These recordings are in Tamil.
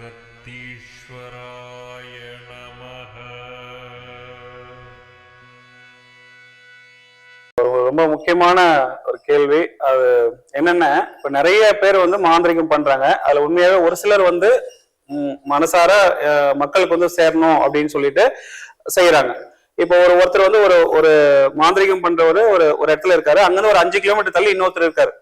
அகத்தீஸ்வராய நமः ஒரு ரொம்ப முக்கியமான ஒரு கேள்வி. அது என்னென்ன இப்ப நிறைய பேர் வந்து மாந்திரிகம் பண்றாங்க. அதுல உண்மையாவே ஒரு சிலர் வந்து மனசார மக்களுக்கு வந்து சேரணும் அப்படின்னு சொல்லிட்டு செய்யறாங்க இப்போ ஒரு ஒருத்தர் வந்து ஒரு ஒரு மாந்திரிகம் பண்றவர் ஒரு ஒரு இடத்துல இருக்காரு. அங்கிருந்து ஒரு அஞ்சு கிலோமீட்டர் தள்ளி இன்னொருத்தர் இருக்காரு.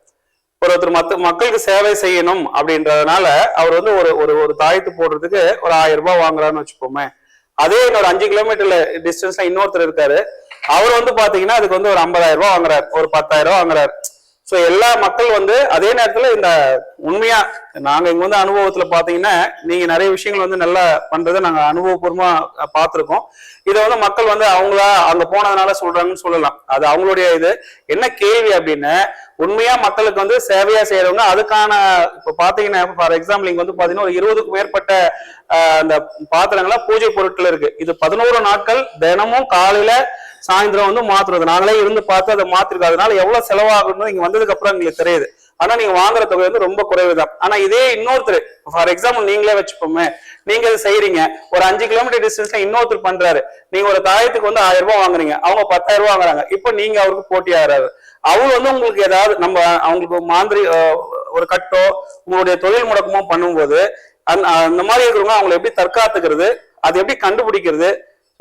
ஒருத்தர் மத்த மக்களுக்கு சேவை செய்யணும் அப்படின்றதுனால அவர் வந்து ஒரு ஒரு ஒரு தாயத்து போடுறதுக்கு ஒரு ஆயிரம் ரூபாய் வாங்குறான்னு வச்சுப்போமே அதே என்னோட அஞ்சு கிலோமீட்டர்ல டிஸ்டன்ஸ்ல இன்னொருத்தர் இருக்காரு. அவர் வந்து பாத்தீங்கன்னா அதுக்கு வந்து ஒரு ஐம்பதாயிரம் ரூபாய் வாங்குறாரு. ஒரு பத்தாயிரம் ரூபாய் வாங்குறாரு. ஸோ எல்லா மக்கள் வந்து அதே நேரத்தில் இந்த உண்மையா நாங்கள் இங்க வந்து அனுபவத்தில் பார்த்தீங்கன்னா நீங்கள் நிறைய விஷயங்கள் வந்து நல்லா பண்றதை நாங்கள் அனுபவபூர்வமாக பார்த்துருக்கோம். இதை வந்து மக்கள் வந்து அவங்களா அங்க போனதுனால சொல்றாங்கன்னு சொல்லலாம். அது அவங்களுடைய இது. என்ன கேள்வி அப்படின்னு உண்மையா மக்களுக்கு வந்து சேவையா செய்யறவங்க அதுக்கான இப்போ பார்த்தீங்கன்னா ஃபார் எக்ஸாம்பிள் இங்க வந்து பார்த்தீங்கன்னா ஒரு இருபதுக்கும் மேற்பட்ட அந்த பாத்திரங்களா பூஜை பொருட்கள் இருக்கு. இது பதினோரு நாட்கள் தினமும் காலையில சாயந்தரம் வந்து மாத்துறது. நாங்களே இருந்து பார்த்து அதை மாத்திருக்கோம் அதனால எவ்வளவு செலவாகணும்னு இங்க வந்ததுக்கு அப்புறம் எங்களுக்கு தெரியுது. ஆனா நீங்க வாங்குற தொகை வந்து ரொம்ப குறைவுதான். ஆனா இதே இன்னொருத்தர் ஃபார் எக்ஸாம்பிள் நீங்களே வச்சுப்போமே. நீங்க இது செய்யறீங்க ஒரு அஞ்சு கிலோமீட்டர் டிஸ்டன்ஸ்ல இன்னொருத்தர் பண்றாரு. நீங்க ஒரு தாயத்துக்கு வந்து ஆயிரம் ரூபாய் வாங்குறீங்க. அவங்க பத்தாயிரம் ரூபாய் வாங்குறாங்க. இப்போ நீங்க அவருக்கு போட்டி ஆகிறாரு. அவர் வந்து உங்களுக்கு ஏதாவது நம்ம அவங்களுக்கு மாந்திரி ஒரு கட்டோ உங்களுடைய தொழில் முடக்கமோ பண்ணும்போது அந்த அந்த மாதிரி இருக்கிறவங்க அவங்களை எப்படி தற்காத்துக்கிறது அது எப்படி கண்டுபிடிக்கிறது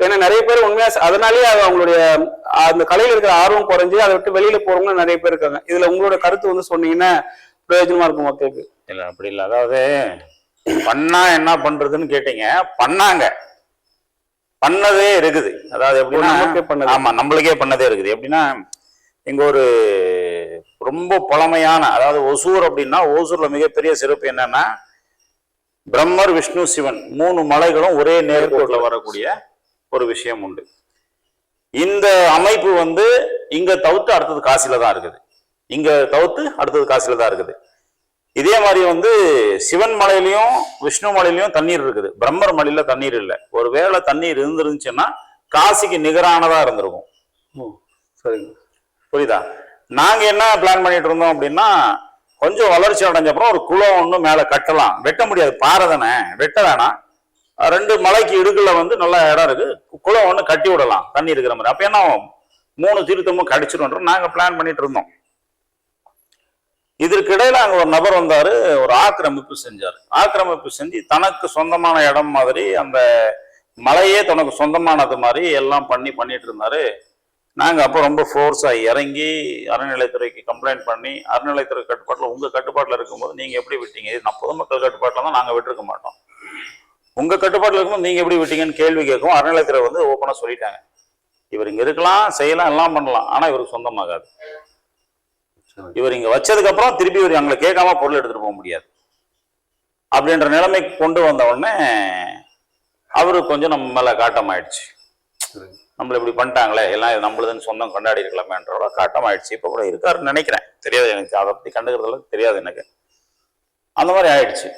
ஏன்னா நிறைய பேர் உண்மையா அதனாலேயே அது அவங்களுடைய அந்த கலையில இருக்கிற ஆர்வம் குறைஞ்சு அதை விட்டு வெளியில போறவங்க நிறைய பேர் இருக்காங்க. இதுல உங்களோட கருத்து வந்து சொன்னீங்கன்னா பிரயோஜனமா இருக்கும் மக்களுக்கு. இல்ல அப்படி இல்ல. அதாவது பண்ணா என்ன பண்றதுன்னு கேட்டீங்க. பண்ணாங்க. பண்ணதே இருக்குது. அதாவது எப்படின்னா. ஆமா நம்மளுக்கே பண்ணதே இருக்குது. எப்படின்னா இங்க ஒரு ரொம்ப பழமையான அதாவது ஒசூர் அப்படின்னா ஓசூர்ல மிகப்பெரிய சிறப்பு என்னன்னா பிரம்மர் விஷ்ணு சிவன் மூணு மலைகளும் ஒரே நேர்கோட்டில் வரக்கூடிய ஒரு விஷயம் உண்டு. இந்த அமைப்பு வந்து இங்க தவிர்த்து அடுத்தது காசில தான் இருக்குது. இங்க தவிர்த்து அடுத்தது காசில தான் இருக்குது. இதே மாதிரி வந்து சிவன் மலையிலயும் விஷ்ணு மலையிலயும் தண்ணீர் இருக்குது. பிரம்மர் மலையில தண்ணீர் இல்லை. ஒருவேளை தண்ணீர் இருந்துருந்துச்சுன்னா காசிக்கு நிகரானதா இருந்திருக்கும். சரிங்க. புரியுதா? நாங்க என்ன பிளான் பண்ணிட்டு இருந்தோம் அப்படின்னா கொஞ்சம் வளர்ச்சி அடைஞ்ச அப்புறம் ஒரு குளம் ஒண்ணு மேல கட்டலாம். வெட்ட முடியாது. பாறை தானே. வெட்ட வேணாம். ரெண்டு மலைக்கு இடுக்குல வந்து நல்ல இடம் இருக்கு. குளம் ஒன்று கட்டி விடலாம் தண்ணி இருக்கிற மாதிரி. அப்ப என்ன மூணு தீர்த்தமும் கடிச்சிடும் நாங்கள் பிளான் பண்ணிட்டு இருந்தோம். இதற்கிடையில் அங்கே ஒரு நபர் வந்தார் ஒரு ஆக்கிரமிப்பு செஞ்சார். ஆக்கிரமிப்பு செஞ்சு தனக்கு சொந்தமான இடம் மாதிரி அந்த மலையே தனக்கு சொந்தமானது மாதிரி எல்லாம் பண்ணி பண்ணிட்டு இருந்தாரு. நாங்கள் அப்போ ரொம்ப ஃபோர்ஸாக இறங்கி அறநிலைத்துறைக்கு கம்ப்ளைண்ட் பண்ணி அறநிலைத்துறை கட்டுப்பாட்டில் உங்கள் கட்டுப்பாட்டில் இருக்கும்போது நீங்கள் எப்படி விட்டீங்க? இது நான் பொதுமக்கள் கட்டுப்பாட்டில் தான் நாங்கள் விட்டுருக்க மாட்டோம். உங்க கட்டுப்பாட்டில் இருக்கும்போது நீங்க எப்படி விட்டீங்கன்னு கேள்வி கேட்கும் அறநிலைத்துறை வந்து ஓப்பனா சொல்லிட்டாங்க. இவர் இங்க இருக்கலாம் செய்யலாம் எல்லாம் பண்ணலாம். ஆனா இவருக்கு சொந்தமாகாது. இவர் இங்க வச்சதுக்கு அப்புறம் திருப்பி இவர் எங்களை கேட்காம பொருள் எடுத்துட்டு போக முடியாது. அப்படின்ற நிலைமைக்கு கொண்டு வந்த உடனே அவரு கொஞ்சம் நம்ம மேல காட்டமாயிடுச்சு. நம்மள இப்படி பண்ணிட்டாங்களே எல்லாம் இது நம்மளுதுன்னு சொந்தம் கொண்டாடி இருக்கலாமேன்றோட காட்டமாயிடுச்சு. இப்ப கூட இருக்காருன்னு நினைக்கிறேன். தெரியாது எனக்கு. அதை பத்தி கண்டுக்கிறதுல தெரியாது எனக்கு. அந்த மாதிரி ஆயிடுச்சு.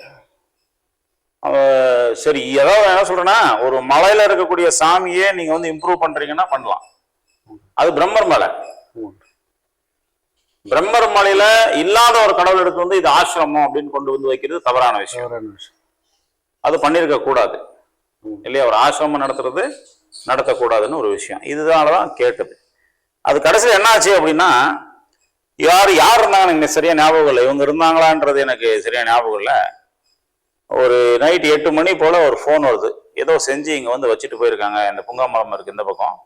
சரி ஏதாவது என்ன சொல்றேன்னா ஒரு மலையில இருக்கக்கூடிய சாமியே நீங்க வந்து இம்ப்ரூவ் பண்றீங்கன்னா பண்ணலாம். அது பிரம்மர் மலை. பிரம்மர் மலையில இல்லாத ஒரு கடவுள் எடுத்து வந்து இது ஆசிரமம் அப்படின்னு கொண்டு வந்து வைக்கிறது தவறான விஷயம். அது பண்ணியிருக்க கூடாது. இல்லையா? ஒரு ஆசிரமம் நடத்துறது நடத்தக்கூடாதுன்னு ஒரு விஷயம். இதனால தான் கேட்டது. அது கடைசியில் என்ன ஆச்சு அப்படின்னா யார் யார் இருந்தாங்கன்னு எனக்கு சரியா ஞாபகம் இல்லை. இவங்க இருந்தாங்களான்றது எனக்கு சரியா ஞாபகம் இல்லை. ஒரு நைட் எட்டு மணி போல ஒரு ஃபோன் வருது. ஏதோ செஞ்சு இங்கே வந்து வச்சுட்டு போயிருக்காங்க. இந்த புங்கா மரம் இருக்கு இந்த பக்கம்.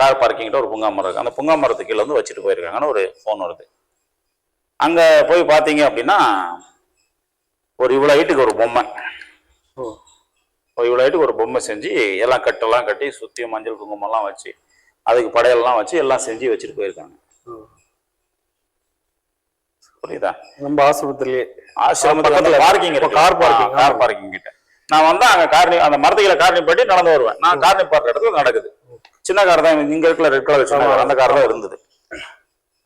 கார் பார்க்கிங்கிட்ட ஒரு புங்கா மரம் இருக்கு. அந்த புங்கா மரத்துக்கு கீழே வந்து வச்சுட்டு போயிருக்காங்கன்னு ஒரு ஃபோன் வருது. அங்கே போய் பார்த்தீங்க அப்படின்னா ஒரு இவ்வளோ ஹைட்டுக்கு ஒரு பொம்மை. ஓ. இவ்வளோ ஹைட்டுக்கு ஒரு பொம்மை செஞ்சு எல்லாம் கட்டெல்லாம் கட்டி சுற்றி மஞ்சள் குங்குமம்லாம் வச்சு அதுக்கு படையெல்லாம் வச்சு எல்லாம் செஞ்சு வச்சுட்டு போயிருக்காங்க. புரியுதா? நம்ம ஆஸ்பத்திரியே ஆசிரமத்துல parking car parking. Car parking கிட்ட. நான் வந்தா அங்க கார் நி- அந்த மரத்துக்கில கார் நிப்பாட்டி நடந்து வருவேன். நான் கார் நிப்பாட்டுற இடத்துல நடக்குது. சின்ன கார் தான் இங்க இருக்கிற ரெட் கலர் சின்ன கார் அந்த கார் தான் இருந்தது.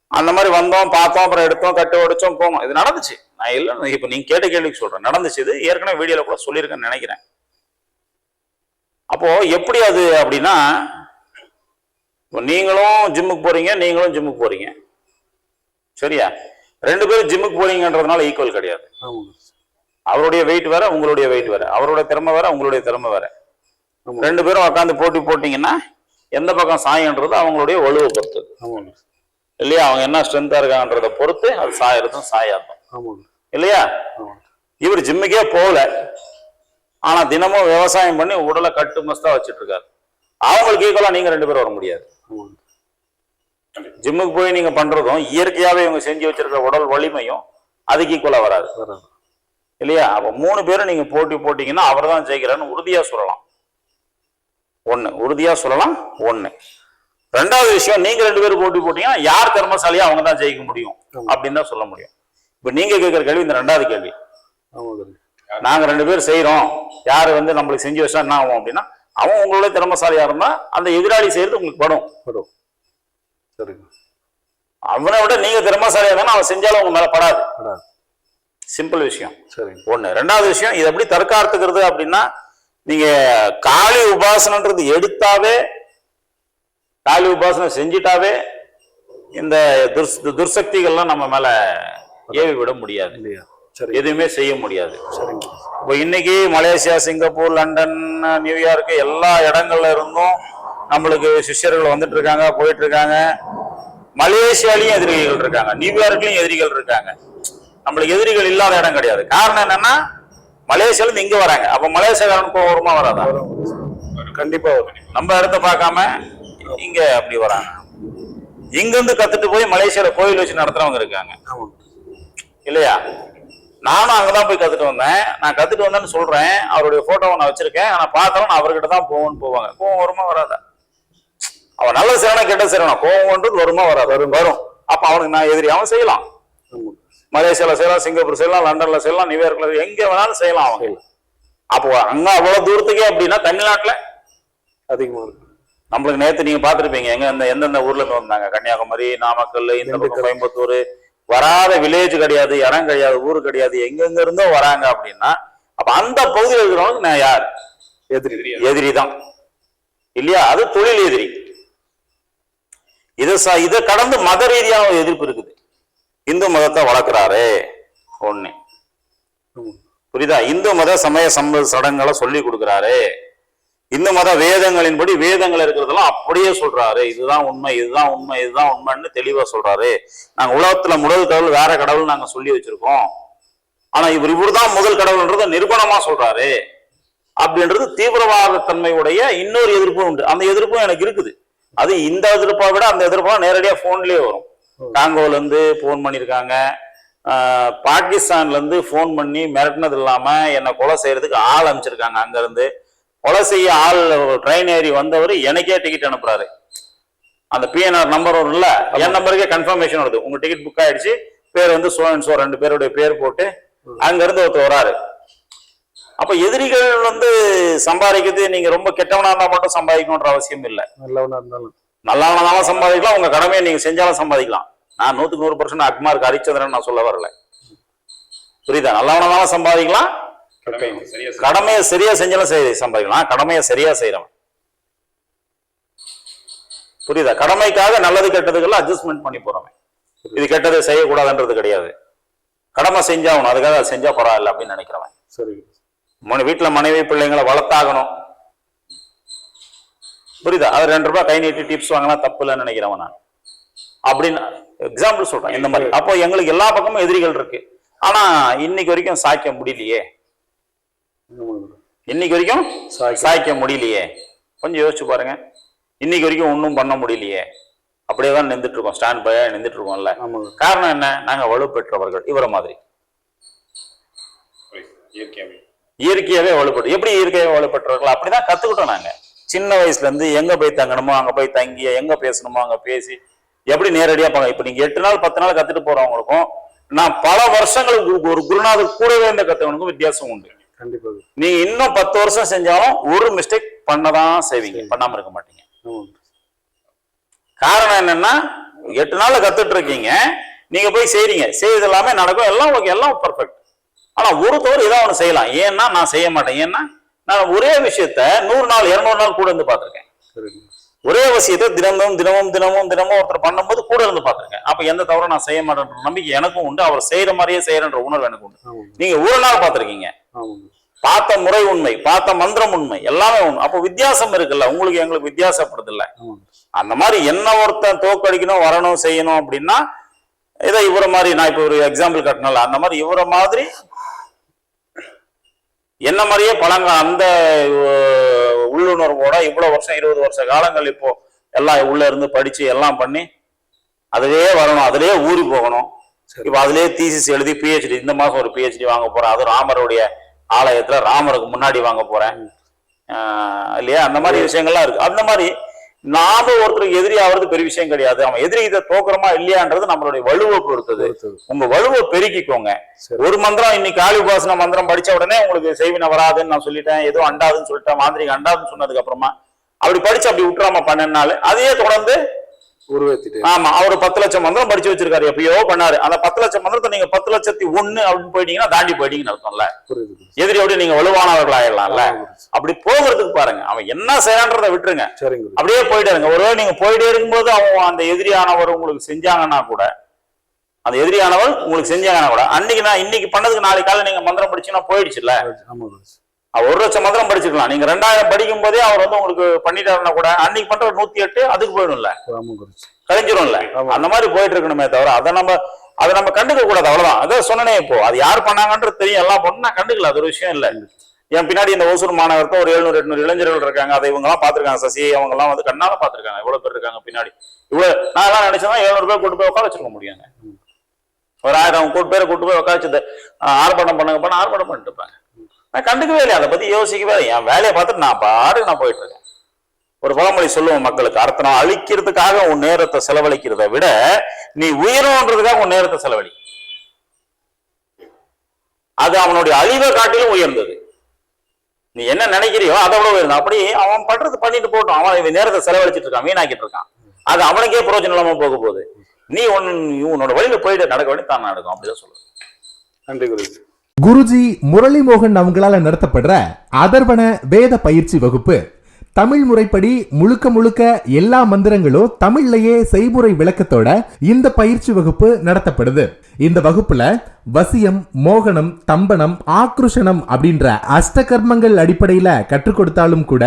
அந்த மாதிரி வந்தோம் பார்த்தோம் அப்புறம் எடுத்தோம் கட்டு உடைச்சோம் போனோம். இது நடந்துச்சு. நான் இல்ல இப்ப நீங்க கேட்ட கேள்விக்கு சொல்றேன். நடந்துச்சு இது. ஏற்கனவே வீடியோல கூட சொல்லியிருக்கேன்னு நினைக்கிறேன். அப்போ எப்படி அது அப்படின்னா இப்போ நீங்களும் ஜிம்முக்கு போறீங்க நீங்களும் ஜிம்முக்கு போறீங்க. சரியா? ரெண்டு பேரும் ஜிம்முக்கு போறீங்கன்றதுனால ஈக்குவல் கிடையாது. அவருடைய வெயிட் வேற உங்களுடைய வெயிட் வேற. அவருடைய திறமை வேற உங்களுடைய திறமை வேற. ரெண்டு பேரும் உட்காந்து போட்டி போட்டீங்கன்னா எந்த பக்கம் சாயன்றது அவங்களுடைய வலுவை பொறுத்தது ஆமாங்க. இல்லையா? அவங்க என்ன ஸ்ட்ரென்த்தா இருக்காங்கன்றத பொறுத்து அது சாயறதும் சாயாதும். இல்லையா? இவர் ஜிம்முக்கே போகல. ஆனா தினமும் விவசாயம் பண்ணி உடலை கட்டு மஸ்தா வச்சிட்டு இருக்காரு. அவங்களுக்கு ஈக்குவலா நீங்க ரெண்டு பேரும் வர முடியாது. ஜிம்முக்கு போய் நீங்க பண்றதும் இயற்கையாவே இவங்க செஞ்சு வச்சிருக்கிற உடல் வலிமையும் அதுக்கு ஈக்குவலா வராது. இல்லையா? அப்ப மூணு பேரும் நீங்க போட்டி போட்டீங்கன்னா அவர் தான் ஜெயிக்கிறான்னு உறுதியா சொல்லலாம். ஒண்ணு. உறுதியா சொல்லலாம். ஒண்ணு. ரெண்டாவது விஷயம் நீங்க ரெண்டு பேரும் போட்டி போட்டீங்கன்னா யார் திறமசாலியா அவங்க தான் ஜெயிக்க முடியும். அப்படின்னு தான் சொல்ல முடியும். இப்ப நீங்க கேட்கிற கேள்வி இந்த ரெண்டாவது கேள்வி. நாங்க ரெண்டு பேரும் செய்றோம். யாரு வந்து நம்மளுக்கு செஞ்சு வச்சா என்ன ஆகும் அப்படின்னா அவன் உங்களுடைய திறமசாலியா இருந்தா அந்த எதிராளி செய்யறது உங்களுக்கு படும். சரிங்க அவனை விட நீங்க திறமசாலியா இருந்தா அவன் செஞ்சாலும் உங்க மேல படாது. சிம்பிள் விஷயம். சரிங்க ஒண்ணு. ரெண்டாவது விஷயம் இது எப்படி தற்காத்துக்கிறது அப்படின்னா நீங்க காளி உபாசனன்றது எடுத்தாவே காளி உபாசனை செஞ்சிட்டாவே இந்த துர்ஸ் துர்சக்திகள்லாம் நம்ம மேல ஏவி விட முடியாது. இல்லையா? சரி. எதுவுமே செய்ய முடியாது. சரிங்க. இப்போ இன்னைக்கு மலேசியா சிங்கப்பூர் லண்டன் நியூயார்க் எல்லா இடங்கள்ல இருந்தும் நம்மளுக்கு சிஷ்யர்கள் வந்துட்டு இருக்காங்க போயிட்டு இருக்காங்க மலேசியாலையும் எதிரிகள் இருக்காங்க நியூயார்க்லயும் எதிரிகள் இருக்காங்க. நம்மளுக்கு எதிரிகள் இல்லாத இடம் கிடையாது. காரணம் என்னன்னா மலேசியால இருந்து இங்க வராங்க. அப்ப மலேசியாக்காரன் கோவம் வருமா வராதா? கண்டிப்பா நம்ம இடத்த பார்க்காம இங்க அப்படி வராங்க. இங்க இருந்து கத்துட்டு போய் மலேசியால கோயில் வச்சு நடத்துறவங்க இருக்காங்க. இல்லையா? நானும் அங்கதான் போய் கத்துட்டு வந்தேன். நான் கத்துட்டு வந்தேன்னு சொல்றேன். அவருடைய போட்டோவை நான் வச்சிருக்கேன். ஆனா பார்த்தாலும் நான் அவர்கிட்ட தான் போவேன்னு போவாங்க. கோவம் வருமா வராதா? அவன் நல்ல செய்யறா கெட்ட செய்யறானா? கோவம்ன்றது வருமா வராது. வரும். வரும். அப்ப அவனுக்கு நான் எதிரி. அவன் செய்யலாம். மலேசியால செய்யலாம் சிங்கப்பூர் செய்யலாம் லண்டன்ல செய்யலாம் நியூயார்க்ல எங்க வேணாலும் செய்யலாம் அவங்க. அப்போ அங்க அவ்வளவு தூரத்துக்கே அப்படின்னா தமிழ்நாட்டுல அதிகமா இருக்கு. நம்மளுக்கு நேத்து நீங்க பாத்திருப்பீங்க எங்க இந்த எந்தெந்த ஊர்ல இருந்து வந்தாங்க? கன்னியாகுமரி நாமக்கல் இந்த பக்கம். கோயம்புத்தூர். வராத வில்லேஜ் கிடையாது இடம் கிடையாது ஊர் கிடையாது. எங்கெங்க இருந்தோ வராங்க அப்படின்னா அப்ப அந்த பகுதியில் இருக்கிறவங்களுக்கு நான் யார்? எதிரி. எதிரி தான் இல்லையா? அது தொழில் எதிரி. இதை இதை கடந்து மத ரீதியான ஒரு எதிர்ப்பு இருக்குது. இந்து மதத்தை வளர்க்குறாரு ஒண்ணு. புரியுதா? இந்து மத சமய சம்ப சடங்குகளை சொல்லி கொடுக்குறாரு. இந்து மத வேதங்களின்படி வேதங்கள் இருக்கிறதெல்லாம் அப்படியே சொல்றாரு. இதுதான் உண்மை இதுதான் உண்மை இதுதான் உண்மைன்னு தெளிவா சொல்றாரு. நாங்க உலகத்துல முதல் கடவுள் வேற கடவுள் நாங்க சொல்லி வச்சிருக்கோம். ஆனா இவர் இவர்தான் முதல் கடவுள்ன்றத நிரூபணமா சொல்றாரு. அப்படின்றது தீவிரவாத தன்மையுடைய இன்னொரு எதிர்ப்பும் உண்டு. அந்த எதிர்ப்பும் எனக்கு இருக்குது. அது இந்த எதிர்ப்பை விட அந்த எதிர்ப்பா நேரடியா போன்லயே வரும். காங்கோல இருந்து போன் பண்ணியிருக்காங்க. ஆஹ் பாகிஸ்தான்ல இருந்து ஃபோன் பண்ணி மிரட்டினது இல்லாம என்னை கொலை செய்யறதுக்கு ஆள் அனுப்பிச்சிருக்காங்க அங்க இருந்து கொலை செய்ய ஆள் ட்ரெயின் ஏறி வந்தவர் எனக்கே டிக்கெட் அனுப்புறாரு. அந்த பிஎன்ஆர் நம்பர் வரும் இல்ல. என் நம்பருக்கே கன்ஃபர்மேஷன் வருது. உங்க டிக்கெட் புக் ஆயிடுச்சு. பேர் வந்து சோ அண்ட் சோ ரெண்டு பேருடைய பேர் போட்டு அங்க இருந்து ஒருத்தர் வராரு. அப்ப எதிரிகள் வந்து சம்பாதிக்கிறது நீங்க ரொம்ப கெட்டவனா இருந்தா மட்டும் சம்பாதிக்கணுன்ற அவசியம் இல்லை. நல்லவனா இருந்தாலும். நல்லவனாலும் சம்பாதிக்கலாம் உங்க கடமையை நீங்க செஞ்சாலும் சம்பாதிக்கலாம். நான் நூத்துக்கு நூறு பர்சன்ட் அக்மார்க் ஹரிச்சந்திரன் நான் சொல்ல வரல. புரியுதா? நல்லவனாலும் சம்பாதிக்கலாம். கடமையை சரியா செஞ்சாலும் சரி சம்பாதிக்கலாம். கடமையை சரியா செய்யறவன் புரியுதா? கடமைக்காக நல்லது கெட்டதுக்கெல்லாம் அட்ஜஸ்ட்மெண்ட் பண்ணி போறவன். இது கெட்டது செய்யக்கூடாதுன்றது கிடையாது. கடமை செஞ்சாகணும் அதுக்காக அதை செஞ்சா பரவாயில்ல அப்படின்னு நினைக்கிறவன். சரிங்க மன வீட்டுல மனைவி பிள்ளைங்களை வளர்த்தாகணும். புரியுதா? அது ரெண்டு ரூபாய் கை நீட்டி டிப்ஸ் வாங்கினா தப்பு இல்லைன்னு நினைக்கிறவன் நான். அப்படின்னு எக்ஸாம்பிள் சொல்றேன். இந்த மாதிரி. அப்போ எங்களுக்கு எல்லா பக்கமும் எதிரிகள் இருக்கு. ஆனா இன்னைக்கு வரைக்கும் சாய்க்க முடியலையே. இன்னைக்கு வரைக்கும் சாய்க்க- முடியலையே. கொஞ்சம் யோசிச்சு பாருங்க. இன்னைக்கு வரைக்கும் ஒன்றும் பண்ண முடியலையே. அப்படியே தான் நின்றுட்டு இருக்கோம் ஸ்டாண்ட் பை நின்றுட்டு இருக்கோம்ல காரணம் என்ன? நாங்க வலுப்பெற்றவர்கள். இவரை மாதிரி. இயற்கையாவே வலுப்பட்டு எப்படி இயற்கையாவே வலுப்பெற்றவர்கள் அப்படிதான் கத்துக்கிட்டோம் நாங்க. சின்ன வயசுல இருந்து எங்க போய் தங்கணுமோ அங்க போய் தங்கி எங்க பேசணுமோ அங்க பேசி எப்படி நேரடியா போங்க இப்ப நீங்க எட்டு நாள் பத்து நாள் கத்துட்டு போறவங்களுக்கும் நான் பல வருஷங்களுக்கு ஒரு- குருநாதர் கூடவே இருந்த கத்துக்கணுக்கும் வித்தியாசம் உண்டு. கண்டிப்பா. நீங்க இன்னும் பத்து வருஷம் செஞ்சாலும் ஒரு மிஸ்டேக் பண்ணதான் செய்வீங்க பண்ணாம இருக்க மாட்டீங்க. காரணம் என்னன்னா எட்டு நாள்ல கத்துட்டு இருக்கீங்க நீங்க போய் செய்றீங்க. செய்யறது எல்லாமே நடக்கும் எல்லாம் ஓகே எல்லாம் பர்ஃபெக்ட் ஆனா ஒரு தவறு ஏதாவது ஒண்ணு செய்யலாம். ஏன்னா நான் செய்ய மாட்டேன். ஏன்னா நான் ஒரே விஷயத்த நூறு நாள் இருநூறு நாள் கூட இருந்து பார்த்திருக்கேன். ஒரே விஷயத்தை தினமும் தினமும் தினமும் தினமும் ஒருத்தர் பண்ணும்போது கூட இருந்து பார்த்திருக்கேன். அப்ப எந்த தவறும் நான் செய்ய மாட்டேன்ற நம்பிக்கை எனக்கும் உண்டு. அவர் செய்யற மாதிரியே செய்யறன்ற உணர்வு எனக்கு உண்டு. நீங்க ஒரு நாள் பார்த்திருக்கீங்க. பார்த்த முறை உண்மை பார்த்த மந்திரம் உண்மை எல்லாமே உண்மை. அப்போ வித்தியாசம் இருக்குல்ல. உங்களுக்கு எங்களுக்கு வித்தியாசப்படுது இல்ல. அந்த மாதிரி என்ன ஒருத்தன் தோக்கடிக்கணும் வரணும் செய்யணும் அப்படின்னா இதை இவரை மாதிரி நான் இப்போ ஒரு எக்ஸாம்பிள் கட்டினல அந்த மாதிரி இவரை மாதிரி என்ன மாதிரியே பழங்க அந்த உள்ளுணர்வோட இவ்வளவு வருஷம் இருபது வருஷ காலங்கள் இப்போ எல்லாம் உள்ள இருந்து படிச்சு எல்லாம் பண்ணி அதுலயே வரணும் அதுலயே ஊறி போகணும். இப்போ அதுலயே தீசிஸ் எழுதி பிஹெச்டி இந்த மாசம் ஒரு பிஹெச்டி வாங்க போறேன். அது ராமருடைய ஆலயத்துல ராமருக்கு முன்னாடி வாங்க போறேன். ஆஹ் இல்லையா? அந்த மாதிரி விஷயங்கள்லாம் இருக்கு. அந்த மாதிரி நாம ஒருத்தருக்கு எதிரி ஆகிறது பெரிய விஷயம் கிடையாது. அவன் எதிரி இதை தோக்குறோமா இல்லையான்றது நம்மளுடைய வலுவை பொறுத்தது. உங்க வலுவை பெருக்கிக்கோங்க. ஒரு மந்திரம் இன்னைக்கு காளி உபாசன மந்திரம் படிச்ச உடனே உங்களுக்கு செய்வின வராதுன்னு நான் சொல்லிட்டேன். ஏதோ அண்டாதுன்னு சொல்லிட்டேன். மாந்திரிக அண்டாதுன்னு சொன்னதுக்கு அப்புறமா அப்படி படிச்சு அப்படி விட்டுறாம பண்ணனால அதையே தொடர்ந்து ஆமா அவர் பத்து லட்சம் மந்திரம் படிச்சு வச்சிருக்காரு எப்பயோ பண்ணாரு. அந்த பத்து லட்சம் மந்திரத்தை நீங்க பத்து லட்சத்தி ஒண்ணு அப்படின்னு போயிட்டீங்கன்னா தாண்டி போயிட்டீங்கன்னு அர்த்தம்ல. எதிரியோட நீங்க வலுவானவர்கள் ஆயிடலாம்ல. அப்படி போகிறதுக்கு பாருங்க அவன் என்ன செய்யறான்றதை விட்டுருங்க. சரிங்க. அப்படியே போயிட்டே இருங்க. ஒருவேளை நீங்க போயிட்டே இருக்கும்போது அவன் அந்த எதிரியானவர் உங்களுக்கு செஞ்சாங்கன்னா கூட அந்த எதிரியானவர் உங்களுக்கு செஞ்சாங்கன்னா கூட அன்னைக்கு நான் இன்னைக்கு பண்ணதுக்கு நாளைக்கு காலையில நீங்க மந்திரம் படிச்சீங்கன்னா போயிடுச்சுல்ல? ஒரு லட்சம் மந்திரம் படிச்சுக்கலாம் நீங்க ரெண்டாயிரம் படிக்கும் போதே அவர் வந்து உங்களுக்கு பண்ணிட்டாருன்னா கூட அன்னைக்கு பண்ற ஒரு நூத்தி எட்டு அதுக்கு போயிடும்ல. கழிஞ்சிரும்ல. அந்த மாதிரி போயிட்டு இருக்கணுமே தவிர அதை நம்ம அதை நம்ம கண்டுக்க கூடாது. அவ்வளவுதான். அதான் சொன்னனே இப்போ. அது யார் பண்ணாங்கன்றது தெரியும். எல்லாம் பண்ணு நான் கண்டுக்கல. அது ஒரு விஷயம் இல்ல. என் பின்னாடி இந்த ஓசூர் மாநகரத்தை ஒரு எழுநூறு எட்நூறு இளைஞர்கள் இருக்காங்க. அதை இவங்க எல்லாம் பாத்துருக்காங்க சசி அவங்க எல்லாம் வந்து கண்ணால பாத்துருக்காங்க எவ்வளவு பேர் இருக்காங்க பின்னாடி. இவ்வளவு நான் எல்லாம் நினைச்சேன்னா எழுநூறு பேர் கூட்டு போய் உட்கார வச்சிருக்க முடியுங்க ஒரு ஆயிரம் கூட்டு பேரை கூட்டு போய் உட்கார வச்சு ஆர்ப்பாட்டம் பண்ணுங்க பண்ண ஆர்ப்பாட்டம் பண்ணிட்டு இருப்பாங்க. நான் கண்டுக்கவே இல்லை அதை பத்தி யோசிக்கவே இல்லை என் வேலையை பார்த்துட்டு நான் பாடு நான் போயிட்டு இருக்கேன். ஒரு பழமொழி சொல்லுவோம் மக்களுக்கு அர்த்தம் அழிக்கிறதுக்காக உன் நேரத்தை செலவழிக்கிறத விட நீ உயரணுன்றதுக்காக உன் நேரத்தை செலவழி. அது அவனுடைய அழிவை காட்டிலும் உயர்ந்தது. நீ என்ன நினைக்கிறியோ அதை விட உயர்ந்தது. அப்படி அவன் பண்றது பண்ணிட்டு போட்டோம் அவன் இவன் நேரத்தை செலவழிச்சிட்டு இருக்கான் வீணாக்கிட்டு இருக்கான். அது அவனுக்கே பிரயோஜனம் இல்லாம போக போகுது. நீ உன் நீ உன்னோட வழியில போயிட்டு நடக்க வேண்டிய தான் நடக்கும். அப்படிதான் சொல்லுவேன். நன்றி குரு குருஜி முரளிமோகன் அவங்களால நடத்தப்படுற அதர்வன வேத பயிற்சி வகுப்பு. தமிழ் முறைப்படி முழுக்க முழுக்க எல்லா மந்திரங்களும் தமிழ்லயே செய்முறை விளக்கத்தோட இந்த பயிற்சி வகுப்பு நடத்தப்படுது. இந்த வகுப்புல வசியம் மோகனம் தம்பனம் ஆக்ருஷனம் அப்படின்ற அஷ்ட கர்மங்கள் அடிப்படையில கற்றுக் கொடுத்தாலும் கூட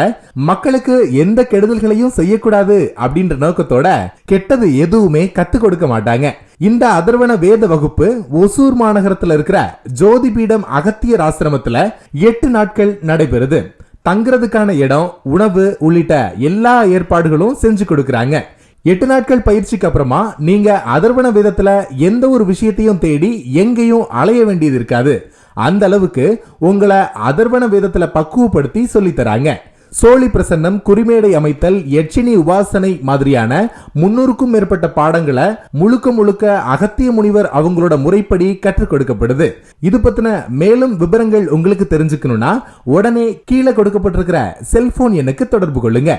மக்களுக்கு எந்த கெடுதல்களையும் செய்யக்கூடாது அப்படின்ற நோக்கத்தோட கெட்டது எதுவுமே கத்துக் கொடுக்க மாட்டாங்க. இந்த அதர்வன வேத வகுப்பு ஒசூர் மாநகரத்தில் இருக்கிற ஜோதிபீடம் அகத்தியர் ஆசிரமத்தில் எட்டு நாட்கள் நடைபெறுது. தங்குறதுக்கான இடம் உணவு உள்ளிட்ட எல்லா ஏற்பாடுகளும் செஞ்சு கொடுக்குறாங்க. எட்டு நாட்கள் பயிற்சிக்கு அப்புறமா நீங்க அதர்வன விதத்துல எந்த ஒரு விஷயத்தையும் தேடி எங்கேயும் அலைய வேண்டியது இருக்காது. அந்த அளவுக்கு உங்களை அதர்வன விதத்துல பக்குவப்படுத்தி சொல்லித் தராங்க. சோழி பிரசன்னம் குறிமேடை அமைத்தல் யட்சினி உபாசனை மாதிரியான முன்னூறுக்கும் மேற்பட்ட பாடங்களை முழுக்க முழுக்க அகத்திய முனிவர் அவங்களோட முறைப்படி கற்றுக் கொடுக்கப்படுது. இது பத்தின மேலும் விவரங்கள் உங்களுக்கு தெரிஞ்சுக்கணும்னா உடனே கீழே கொடுக்கப்பட்டிருக்கிற செல்போன் எண்ணுக்கு தொடர்பு கொள்ளுங்க.